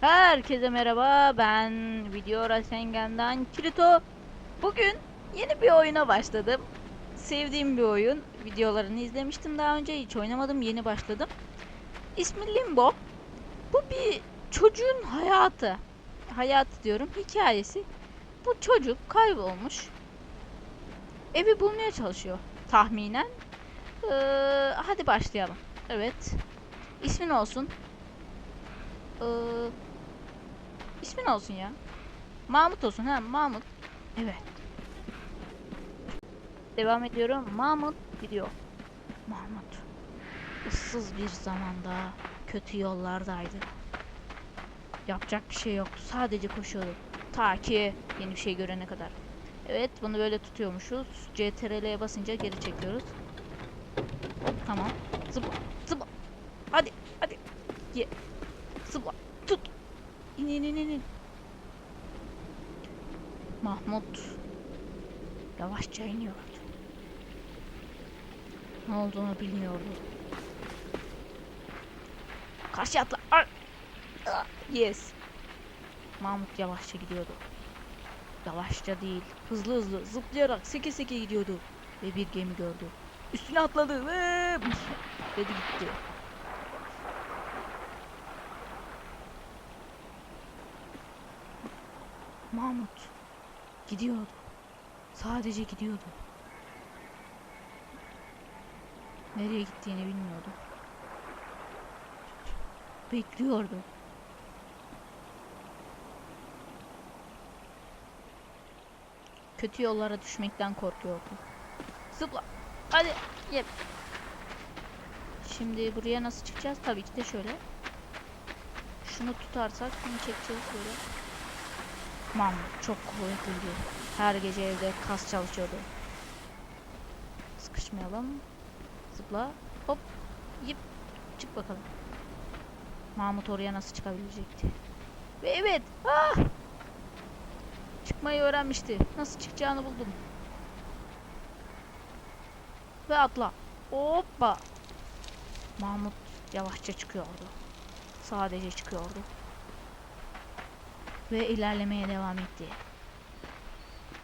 Herkese merhaba. Ben Video Rasengen'den Kirito. Bugün yeni bir oyuna başladım. Sevdiğim bir oyun. Videolarını izlemiştim daha önce. Hiç oynamadım. Yeni başladım. İsmi Limbo. Bu bir çocuğun hayatı. Hayatı diyorum. Hikayesi. Bu çocuk kaybolmuş. Evi bulmaya çalışıyor. Tahminen. Ee, hadi başlayalım. Evet. İsmin olsun. Ee, ismin olsun ya. Mahmut olsun ha Mahmut. Evet. Devam ediyorum. Mahmut gidiyor. Mahmut. ıssız bir zamanda kötü yollardaydı. Yapacak bir şey yoktu. Sadece koşuyordu. Ta ki yeni bir şey görene kadar. Evet bunu böyle tutuyormuşuz. CTRL'ye basınca geri çekiyoruz. Tamam. Zıpla. Zıpla. Hadi. Hadi. Ye. Zıpla. İn in in in. Mahmut yavaşça iniyordu. Ne olduğunu bilmiyordu. Karşı atla. Ar- Yes. Mahmut yavaşça gidiyordu. Yavaşça değil, hızlı hızlı zıplayarak seke seke gidiyordu. Ve bir gemi gördü. Üstüne atladı ve dedi gitti. Mahmut gidiyordu. Sadece gidiyordu. Nereye gittiğini bilmiyordu. Bekliyordu. Kötü yollara düşmekten korkuyordu. Zıpla. Hadi. Yep. Şimdi buraya nasıl çıkacağız? Tabii ki de şöyle. Şunu tutarsak bunu çekeceğiz böyle. Mahmut çok kuvvetliydi. Her gece evde kas çalışıyordu. Sıkışmayalım. Zıpla. Hop. Yip. Çık bakalım. Mahmut oraya nasıl çıkabilecekti? Ve evet. Ah! Çıkmayı öğrenmişti. Nasıl çıkacağını buldum. Ve atla. Hoppa. Mahmut yavaşça çıkıyordu. Sadece çıkıyordu. Ve ilerlemeye devam etti.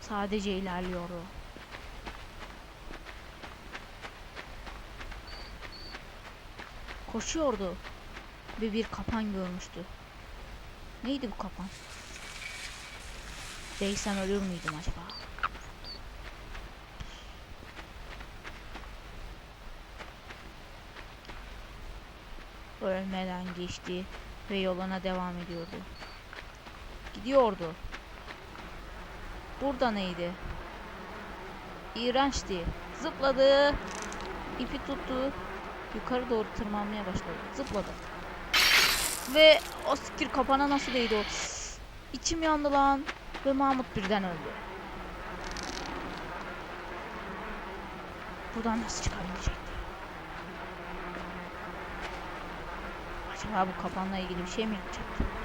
Sadece ilerliyordu. Koşuyordu. Ve bir kapan görmüştü. Neydi bu kapan? Değsem ölür müydüm acaba? Ölmeden geçti ve yoluna devam ediyordu. Gidiyordu. Burada neydi? İğrençti. Zıpladı. İpi tuttu. Yukarı doğru tırmanmaya başladı. Zıpladı. Ve o sikir kapana nasıl değdi o? İçim yandı lan. Ve Mahmut birden öldü. Buradan nasıl çıkabilecekti? Acaba bu kapanla ilgili bir şey mi yapacaktı?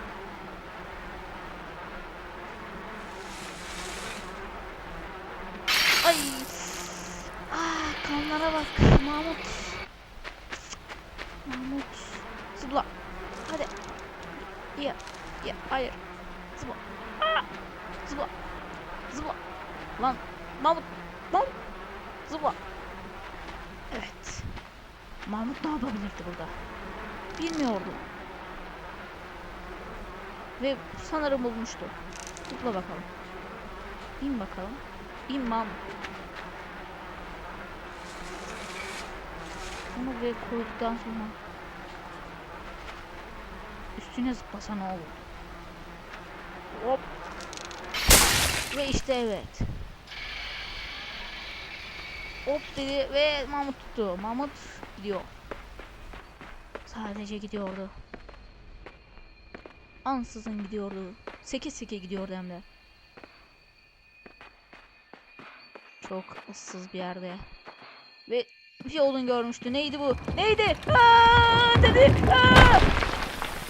Bak. Mahmut. Mahmut. Zıpla. Hadi. Ya. Ya. Hayır. Zıpla. Ah. Zıpla. Zıpla. Lan. Mahmut. Mahmut. Zıpla. Evet. Mahmut ne yapabilirdi burada? Bilmiyordum. Ve sanırım bulmuştu. Zıpla bakalım. İn bakalım. İn Mahmut. Onu buraya koyduktan sonra üstüne zıplasa ne olur? Hop. Ve işte evet. Hop dedi ve Mahmut tuttu. Mahmut gidiyor. Sadece gidiyordu. Ansızın gidiyordu. Seke seke gidiyordu hem de. Çok ıssız bir yerde. Ve bir yolun görmüştü. Neydi bu? Neydi? Aa, dedi. Aa!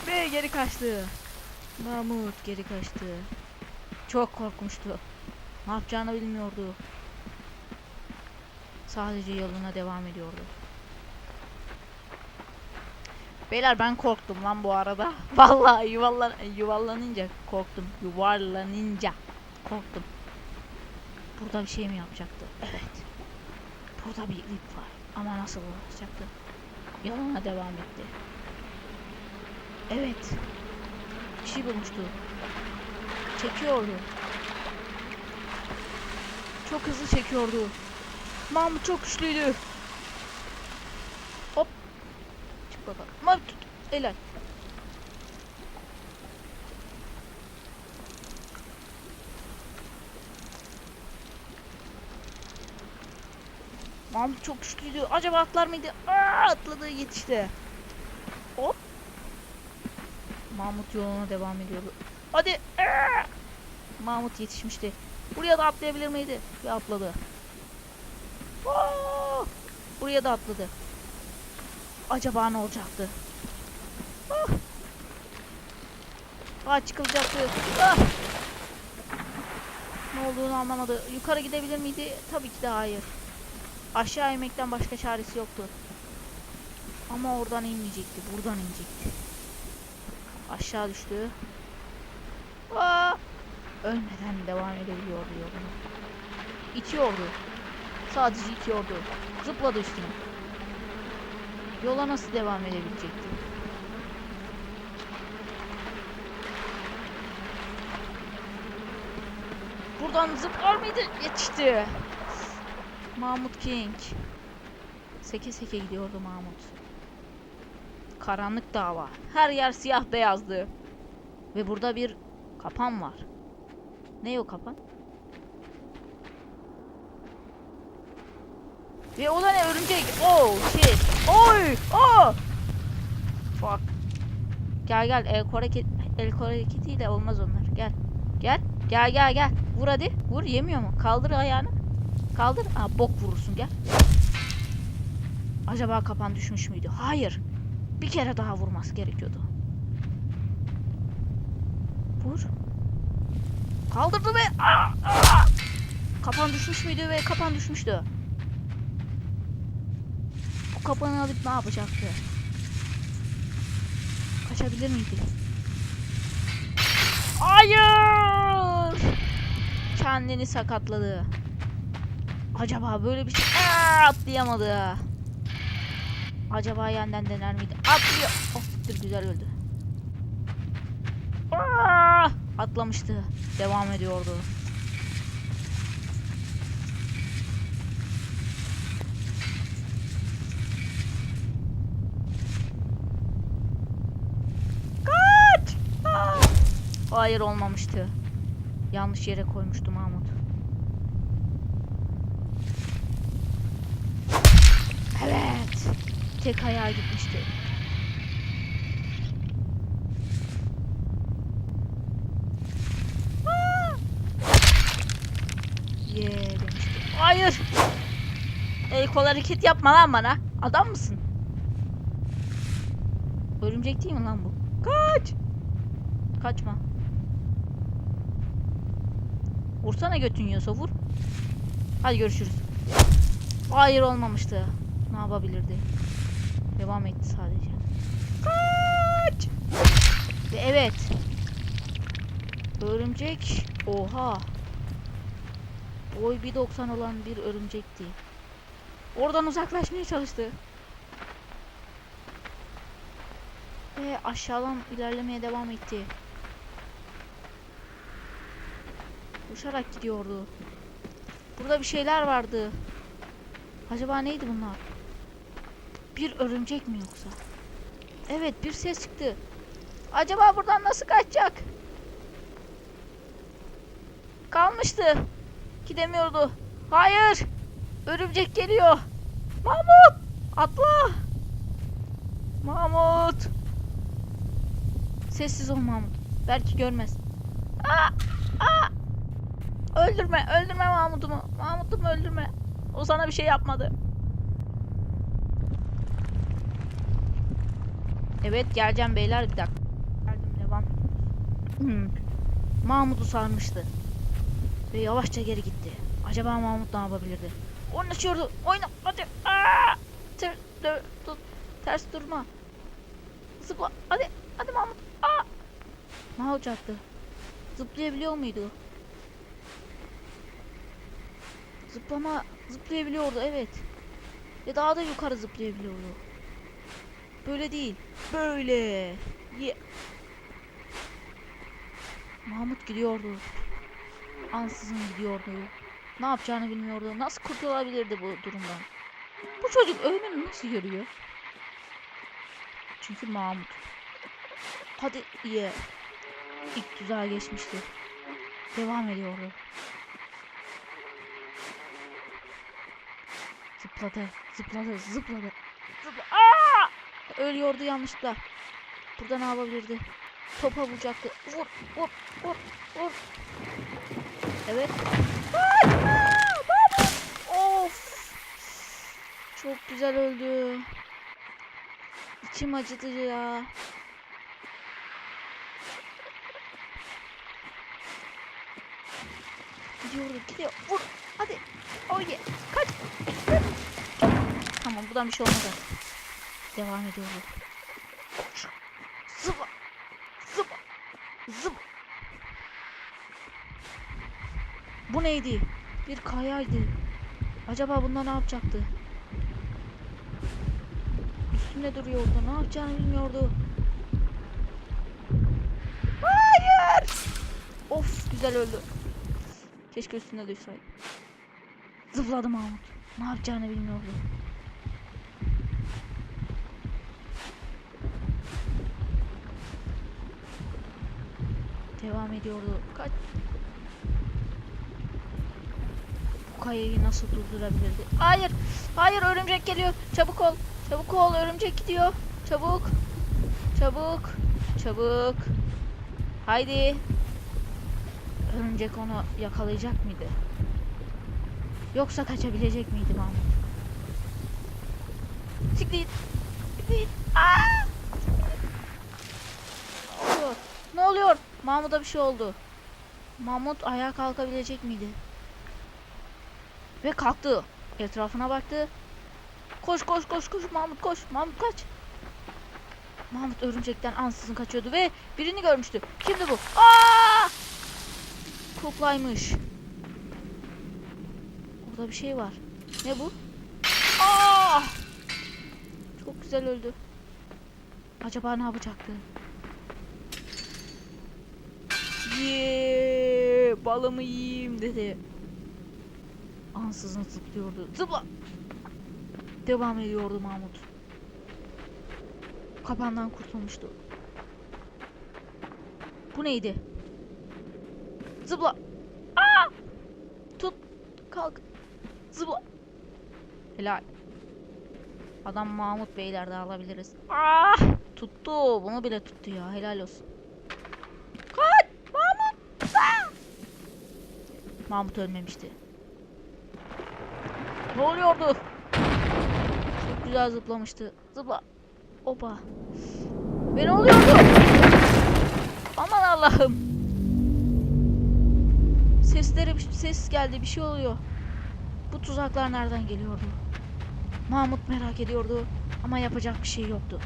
Ve geri kaçtı. Mahmut geri kaçtı. Çok korkmuştu. Ne yapacağını bilmiyordu. Sadece yoluna devam ediyordu. Beyler ben korktum lan bu arada. Vallahi yuvarlan yuvarlanınca korktum. Yuvarlanınca korktum. Burada bir şey mi yapacaktı? Evet. Burada bir ip var. Ama nasıl ulaşacaktı? Yoluna devam etti. Evet. Bir şey bulmuştu. Çekiyordu. Çok hızlı çekiyordu. Mahmut çok güçlüydü. Hop. Çık bakalım. Mahmut tut. Helal. Mahmut çok güçlüydü. Acaba atlar mıydı? Aa, atladı yetişti. Hop. Mahmut yoluna devam ediyordu. Hadi. Aa! Mahmut yetişmişti. Buraya da atlayabilir miydi? Ve atladı. Aa! Buraya da atladı. Acaba ne olacaktı? Ah! Aa çıkılacaktı. Ah! Ne olduğunu anlamadı. Yukarı gidebilir miydi? Tabii ki de hayır. Aşağı inmekten başka çaresi yoktu. Ama oradan inmeyecekti. Buradan inecekti. Aşağı düştü. Aa! Ölmeden devam edebiliyordu yoluna. İtiyordu. Sadece itiyordu. Zıpladı üstüne. Yola nasıl devam edebilecekti? Buradan zıplar mıydı? Yetişti. Mahmut King. Seke seke gidiyordu Mahmut. Karanlık dava. Her yer siyah beyazdı. Ve burada bir kapan var. Ne o kapan? Ve o da ne örümcek? Oh shit. Oy! Oh! Fuck. Gel gel el kol hareket el kol hareketiyle olmaz onlar. Gel. Gel. Gel gel gel. Vur hadi. Vur yemiyor mu? Kaldır ayağını. Kaldır. Aa bok vurursun gel. Acaba kapan düşmüş müydü? Hayır. Bir kere daha vurması gerekiyordu. Vur. Kaldırdı ve kapan düşmüş müydü ve kapan düşmüştü. Bu kapanı alıp ne yapacaktı? Kaçabilir miydi? Hayır! Kendini sakatladı. Acaba böyle bir şey Aa, atlayamadı. Acaba yeniden dener miydi? Atlıyor. Oh, siktir, güzel öldü. Aa, atlamıştı. Devam ediyordu. Kaç! Aa! Hayır olmamıştı. Yanlış yere koymuştu Mahmut. Evet. Tek ayağa gitmişti. Hayır. El kol hareket yapma lan bana. Adam mısın? Örümcek değil mi lan bu? Kaç. Kaçma. Vursana götün yiyorsa vur. Hadi görüşürüz. Hayır olmamıştı. Ne yapabilirdi? Devam etti sadece. Kaç! Ve evet. Örümcek. Oha. Boy 1.90 olan bir örümcekti. Oradan uzaklaşmaya çalıştı. Ve aşağıdan ilerlemeye devam etti. Koşarak gidiyordu. Burada bir şeyler vardı. Acaba neydi bunlar? Bir örümcek mi yoksa? Evet bir ses çıktı. Acaba buradan nasıl kaçacak? Kalmıştı. Gidemiyordu. Hayır. Örümcek geliyor. Mahmut. Atla. Mahmut. Sessiz ol Mahmut. Belki görmez. Aa, aa. Öldürme, öldürme Mahmut'umu. Mahmut'umu öldürme. O sana bir şey yapmadı. Evet geleceğim beyler bir dakika. Geldim devam. Hmm. Mahmut'u sarmıştı. Ve yavaşça geri gitti. Acaba Mahmut ne yapabilirdi? Oynaşıyordu. Oyna hadi. Aa! Ter, dur, tut. Ters durma. Zıpla. Hadi. Hadi Mahmut. Aa! Ne olacaktı? Zıplayabiliyor muydu? Zıplama zıplayabiliyordu evet. Ve daha da yukarı zıplayabiliyordu. Böyle değil. Böyle. Ye. Mahmut gidiyordu. Ansızın gidiyordu. Ne yapacağını bilmiyordu. Nasıl kurtulabilirdi bu durumdan? Bu çocuk ölümünü nasıl görüyor? Çünkü Mahmut. Hadi ye. İlk tuzağa geçmişti. Devam ediyordu. Zıpladı, zıpladı, zıpladı. Ölüyordu yanlışlıkla. Burada ne yapabilirdi? Topa vuracaktı. Vur, vur, vur, vur. Evet. Of! Çok güzel öldü. İçim acıdı ya. Gidiyordu, gidiyor. Vur. Hadi. Oh yeah. Kaç. Tamam, buradan bir şey olmaz artık. Devam ediyordu. Zıpla. Zıpla. Zıp. Bu neydi? Bir kayaydı. Acaba bunda ne yapacaktı? Üstünde duruyordu. Ne yapacağını bilmiyordu. Hayır! Of güzel öldü. Keşke üstünde dursaydı. Zıpladı Mahmut. Ne yapacağını bilmiyordu. Devam ediyordu. Kaç. Bu kayayı nasıl durdurabilirdi? Hayır. Hayır örümcek geliyor. Çabuk ol. Çabuk ol örümcek gidiyor. Çabuk. Çabuk. Çabuk. Haydi. Örümcek onu yakalayacak mıydı? Yoksa kaçabilecek miydi Mahmut? Siktir. Siktir. Aa! Ne oluyor? Ne oluyor? Mahmut'a bir şey oldu. Mahmut ayağa kalkabilecek miydi? Ve kalktı. Etrafına baktı. Koş koş koş koş Mahmut koş. Mahmut kaç. Mahmut örümcekten ansızın kaçıyordu ve birini görmüştü. Kimdi bu? Aa! Kuklaymış. Orada bir şey var. Ne bu? Aa! Çok güzel öldü. Acaba ne yapacaktı? Yeee balımı yiyeyim dedi. Ansızın zıplıyordu. Zıpla. Devam ediyordu Mahmut. Kapandan kurtulmuştu. Bu neydi? Zıpla. Aa! Tut. Kalk. Zıpla. Helal. Adam Mahmut Beyler de alabiliriz. Ah! Tuttu. Bunu bile tuttu ya. Helal olsun. Kaç! Mahmut! Aa! Mahmut ölmemişti. Ne oluyordu? Çok güzel zıplamıştı. Zıpla. Opa. Ve oluyordu? Aman Allah'ım. Sesleri ses geldi bir şey oluyor. Bu tuzaklar nereden geliyordu? Mahmut merak ediyordu ama yapacak bir şey yoktu.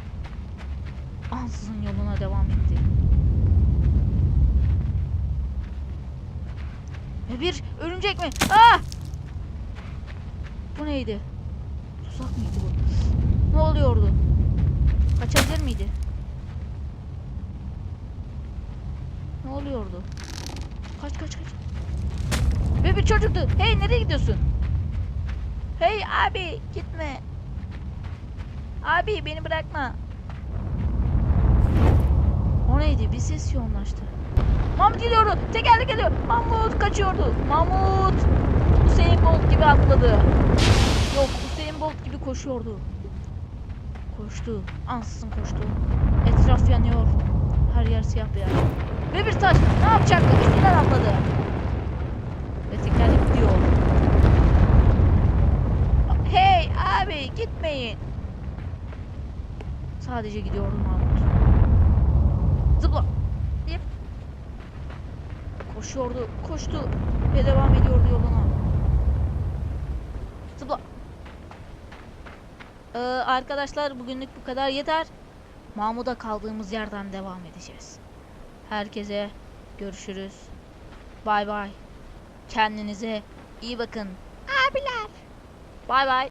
Ansızın yoluna devam etti. Ve bir örümcek mi? Aa! Bu neydi? Tuzak mıydı bu? Ne oluyordu? Kaçabilir miydi? Ne oluyordu? Kaç kaç kaç. Ve bir çocuktu. Hey nereye gidiyorsun? Hey abi gitme. Abi beni bırakma. O neydi? Bir ses yoğunlaştı. Mahmut geliyordu. Tekerlek geliyor. Mahmut kaçıyordu. Mahmut. Usain Bolt gibi atladı. Yok Usain Bolt gibi koşuyordu. Koştu. Ansızın koştu. Etraf yanıyor. Her yer siyah beyaz. Ve bir taş. Ne yapacaktı? Üstünden atladı. Ve tekerlek gidiyor. Hey abi gitmeyin. Sadece gidiyorum Mahmut. Zıpla. Koşuyordu, koştu ve devam ediyordu yoluna. Zıpla. Ee, arkadaşlar bugünlük bu kadar yeter. Mahmut'a kaldığımız yerden devam edeceğiz. Herkese görüşürüz. Bay bay. Kendinize iyi bakın. Abiler. Bay bay.